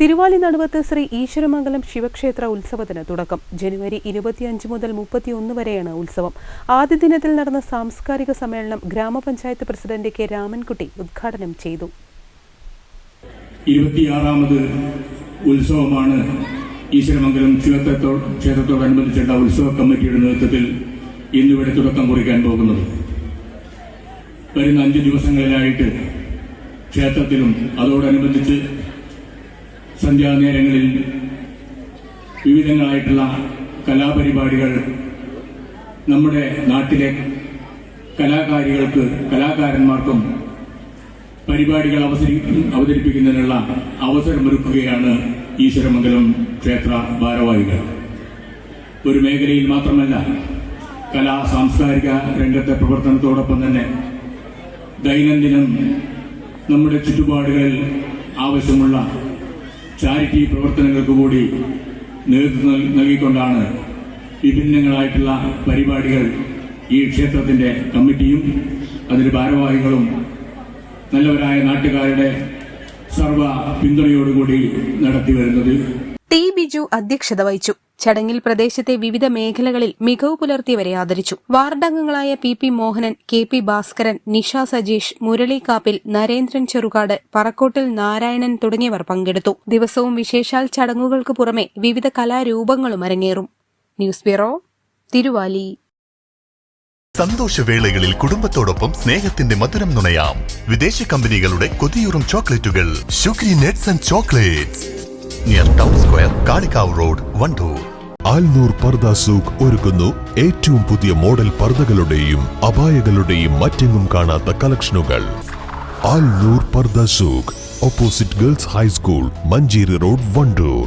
Thiruvali Naduvath Shri Eshwaramangalam ശിവക്ഷേത്ര ഉത്സവത്തിന് തുടക്കം. ജനുവരി ഇരുപത്തിയഞ്ച് മുതൽ മുപ്പത്തിയൊന്ന് വരെയാണ് ഉത്സവം. ആദ്യ ദിനത്തിൽ നടന്ന സാംസ്കാരിക സമ്മേളനം ഗ്രാമപഞ്ചായത്ത് പ്രസിഡന്റ് കെ രാമൻകുട്ടി ഉദ്ഘാടനം ചെയ്തു. ഇരുപത്തിയാറാമത് ഉത്സവമാണ് ഈശ്വരമംഗലം ക്ഷേത്രത്തോ ക്ഷേത്രത്തോടനുബന്ധിച്ചുള്ള ഉത്സവ കമ്മിറ്റിയുടെ നേതൃത്വത്തിൽ ഇന്നിവിടെ തുടക്കം കുറിക്കാൻ പോകുന്നത്. വരുന്ന അഞ്ച് ദിവസങ്ങളിലായിട്ട് ക്ഷേത്രത്തിലും അതോടനുബന്ധിച്ച് സന്ധ്യാനേരങ്ങളിൽ വിവിധങ്ങളായിട്ടുള്ള കലാപരിപാടികൾ നമ്മുടെ നാട്ടിലെ കലാകാരികൾക്ക് കലാകാരന്മാർക്കും പരിപാടികൾ അവസരി അവതരിപ്പിക്കുന്നതിനുള്ള അവസരമൊരുക്കുകയാണ് ഈശ്വരമംഗലം ക്ഷേത്ര ഭാരവാഹികൾ. ഒരു മേഖലയിൽ മാത്രമല്ല കലാ സാംസ്കാരിക രംഗത്തെ പ്രവർത്തനത്തോടൊപ്പം തന്നെ ദൈനംദിനം നമ്മുടെ ചുറ്റുപാടുകളിൽ ആവശ്യമുള്ള ചാരിറ്റി പ്രവർത്തനങ്ങൾക്ക് കൂടി നേതൃത്വം നൽ- നൽകിക്കൊണ്ടാണ് വിഭിന്നങ്ങളായിട്ടുള്ള പരിപാടികൾ ഈ ക്ഷേത്രത്തിന്റെ കമ്മിറ്റിയും അതിന്റെ ഭാരവാഹികളും നല്ലവരായ നാട്ടുകാരുടെ സർവ പിന്തുണയോടുകൂടി നടത്തി വരുന്നത്. ടി ബിജു അധ്യക്ഷത വഹിച്ചു. ചടങ്ങിൽ പ്രദേശത്തെ വിവിധ മേഖലകളിൽ മികവ് പുലർത്തിയവരെ ആദരിച്ചു. വാർഡംഗങ്ങളായ P P Mohanan K P Bhaskaran Nisha Sajeesh Murali Kappil Narendran Cherukad Parakkottil Narayanan തുടങ്ങിയവർ പങ്കെടുത്തു. ദിവസവും വിശേഷാൽ ചടങ്ങുകൾക്ക് പുറമെ വിവിധ കലാരൂപങ്ങളും അരങ്ങേറും. News bureau Thiruvali. സന്തോഷവേളകളിൽ കുടുംബത്തോടൊപ്പം സ്നേഹത്തിന്റെ മധുരം നുണയാം. വിദേശ കമ്പനികളുടെ കൊതിയൂറും ചോക്ലേറ്റുകൾ. Sugary nuts and chocolates. Near town square Kalikavu road Wandoor Alnoor Pardha Souq ഒരുക്കുന്നു ഏറ്റവും പുതിയ മോഡൽ പർദകളുടെയും അപായകളുടെയും മറ്റെങ്ങും കാണാത്ത കളക്ഷനുകൾ. Alnoor Pardah Souq opposite girls high school Manjeri road Wandoor